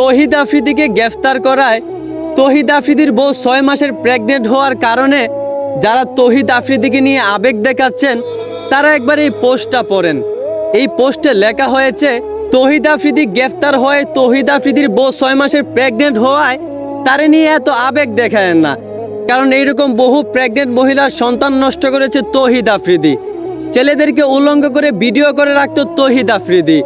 তহিদ আফ্রিদিকে গ্রেফতার করায় তহিদ আফ্রিদির বউ ছয় মাসের প্রেগনেন্ট হওয়ার কারণে যারা তহিদ আফ্রিদিকে নিয়ে আবেগ দেখাচ্ছেন, তারা একবার এই পোস্টটা পড়েন। এই পোস্টে লেখা হয়েছে, তহিদ আফ্রিদি গ্রেফতার হয়ে তহিদ আফ্রিদির বউ ছয় মাসের প্রেগনেন্ট হওয়ায় তারে নিয়ে এত আবেগ দেখায় না। কারণ এইরকম বহু প্রেগনেন্ট মহিলার সন্তান নষ্ট করেছে তহিদ আফ্রিদি। ছেলেদেরকে উলঙ্গ করে ভিডিও করে রাখতো তহিদ আফ্রিদি।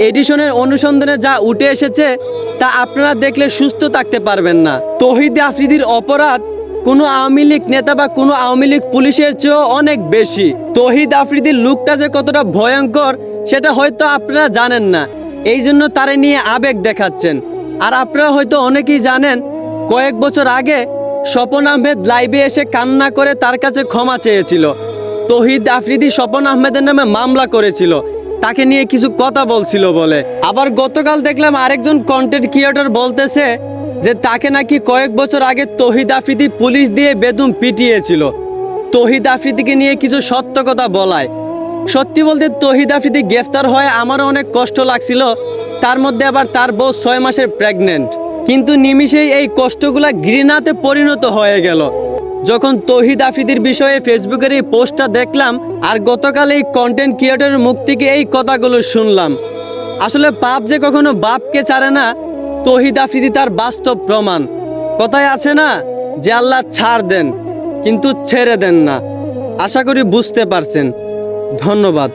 এডিশনের অনুসন্ধানে যা উঠে এসেছে, তা আপনারা দেখলে সুস্থ থাকতে পারবেন না। তহিদ আফ্রিদির অপরাধ, কোনো আওয়ামী লীগ নেতা বা কোনো আওয়ামী লীগ পুলিশের চেয়েও অনেক বেশি। তহিদ আফ্রিদির লুকটা যে কতটা ভয়ঙ্কর, সেটা হয়তো আপনারা জানেন না। এই জন্য তারে নিয়ে আবেগ দেখাচ্ছেন। আর আপনারা হয়তো অনেকেই জানেন, কয়েক বছর আগে স্বপন আহমেদ লাইভে এসে কান্না করে তার কাছে ক্ষমা চেয়েছিল। তহিদ আফ্রিদি স্বপন আহমেদের নামে মামলা করেছিল। তাকে নিয়ে কিছু কথা বলছিল বলে। আবার গতকাল দেখলাম আরেকজন কন্টেন্ট ক্রিয়েটর বলতেছে যে তাকে নাকি কয়েক বছর আগে তহিদ আফ্রিদি পুলিশ দিয়ে বেদুম পিটিয়েছিল। তহিদ আফ্রিদিকে নিয়ে কিছু সত্য কথা বলায়। সত্যি বলতে তহিদ আফ্রিদি গ্রেফতার হয়ে আমারও অনেক কষ্ট লাগছিল। তার মধ্যে আবার তার বউ ছয় মাসের প্রেগনেন্ট কিন্তু নিমিষেই এই কষ্টগুলা ঘৃণাতে পরিণত হয়ে গেল। যখন তহিদ আফ্রিদির বিষয়ে ফেসবুকের এই পোস্টটা দেখলাম আর গতকাল এই কন্টেন্ট ক্রিয়েটরের মুখ থেকে এই কথাগুলো শুনলাম। আসলে পাপ যে কখনো বাপকে ছাড়ে না, তহিদ আফ্রিদি তার বাস্তব প্রমাণ। কথায় আছে না যে আল্লাহ ছাড় দেন, কিন্তু ছেড়ে দেন না। আশা করি বুঝতে পারছেন। ধন্যবাদ।